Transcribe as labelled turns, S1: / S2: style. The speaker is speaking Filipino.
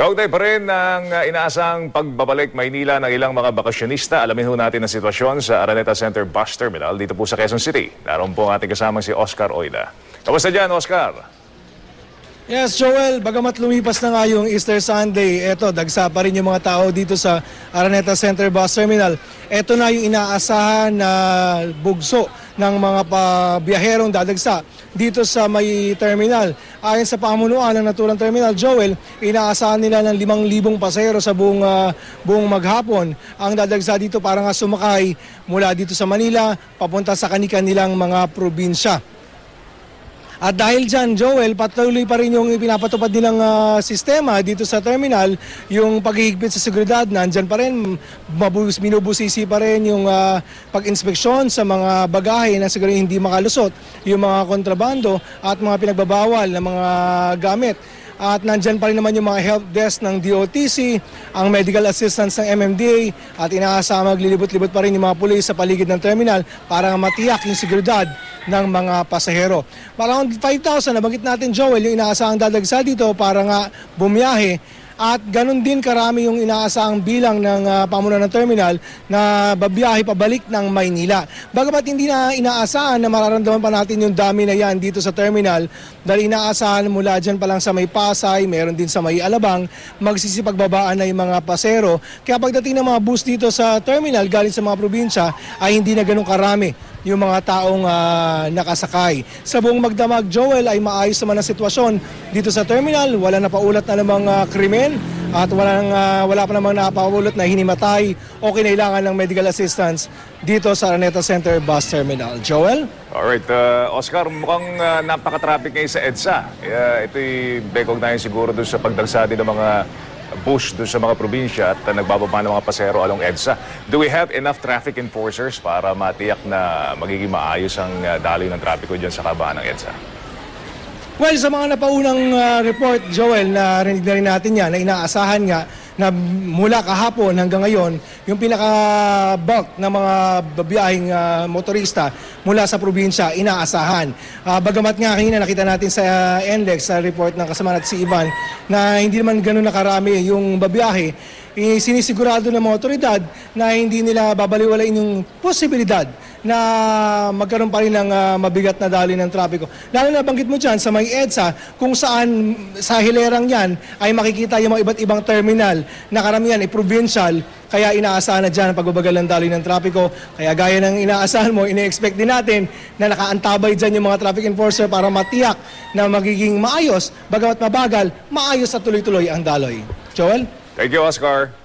S1: Kaugnay pa rin ng uh, inaasang pagbabalik Maynila ng ilang mga bakasyonista. Alamin ho natin ang sitwasyon sa Araneta Center Bus Terminal dito po sa Quezon City. Naroon po ang ating kasamang si Oscar Oida. Kamusta dyan, Oscar?
S2: Yes, Joel, bagamat lumipas na nga yung Easter Sunday, eto, dagsa pa rin yung mga tao dito sa Araneta Center Bus Terminal. Eto na yung inaasahan na bugso ng mga pabiyaherong dadagsa dito sa may terminal. Ayon sa pamunuan ng naturang terminal, Joel, inaasahan nila ng 5,000 pasahero sa buong, ah, buong maghapon ang dadagsa dito para nga sumakay mula dito sa Manila papunta sa kanilang mga probinsya. At dahil dyan, Joel, patuloy pa rin yung pinapatupad nilang ah, sistema dito sa terminal, yung paghihigpit sa seguridad, nandyan pa rin, mabus, minubusisi pa rin yung ah, pag-inspeksyon sa mga bagahe na siguro hindi makalusot, yung mga kontrabando at mga pinagbabawal na mga gamit. At nandyan pa rin naman yung mga help desk ng DOTC, ang medical assistance ng MMDA at inaasama maglilibot-libot pa rin yung mga pulis sa paligid ng terminal para matiyak yung seguridad ng mga pasahero. Around 5,000, nabanggit natin Joel, yung inaasahang dadagsa dito para nga bumiyahe at ganun din karami yung inaasahang bilang ng uh, pamunuan ng terminal na babiyahe pabalik ng Maynila. Bagamat hindi na inaasahan na mararamdaman pa natin yung dami na yan dito sa terminal dahil inaasahan mula dyan pa lang sa may Pasay, meron din sa may Alabang, magsisipagbabaan na yung mga pasero. Kaya pagdating ng mga bus dito sa terminal galing sa mga probinsya ay hindi na ganun karami yung mga taong uh, nakasakay. Sa buong magdamag, Joel, ay maayos naman ang sitwasyon dito sa terminal. Wala na paulat na namang uh, krimen at walang, uh, wala pa namang napaulot na hinimatay o kinailangan ng medical assistance dito sa Araneta Center Bus Terminal. Joel?
S1: Alright, uh, Oscar, mukhang uh, napaka-traffic ngayon sa EDSA. Uh, ito'y bekog yun siguro doon sa pagdagsa din ng mga bus doon sa mga probinsya at uh, nagbababa ng mga pasero along EDSA. Do we have enough traffic enforcers para matiyak na magiging maayos ang uh, daloy ng trapiko dyan sa kabahan ng EDSA?
S2: Well, sa mga napaunang uh, report, Joel, na rinig na rin natin yan, na inaasahan nga na mula kahapon hanggang ngayon, yung pinaka-bulk ng mga babiyahing uh, motorista mula sa probinsya, inaasahan. Uh, bagamat nga kanina nakita natin sa uh, NLEX, sa report ng kasama natin si Ivan, na hindi naman ganun nakarami yung babiyahe, eh, sinisigurado ng mga otoridad na hindi nila babaliwalain yung posibilidad na magkaroon pa rin ng uh, mabigat na daloy ng trapiko. Lalo na banggit mo dyan sa may EDSA kung saan sa hilerang yan ay makikita yung mga iba't ibang terminal na karamihan ay provincial kaya inaasahan na dyan ang pagbabagal ng daloy ng trapiko. Kaya gaya ng inaasahan mo, ine-expect din natin na nakaantabay dyan yung mga traffic enforcer para matiyak na magiging maayos, bagamat mabagal, maayos at tuloy-tuloy ang daloy. Joel?
S1: Thank you, Oscar.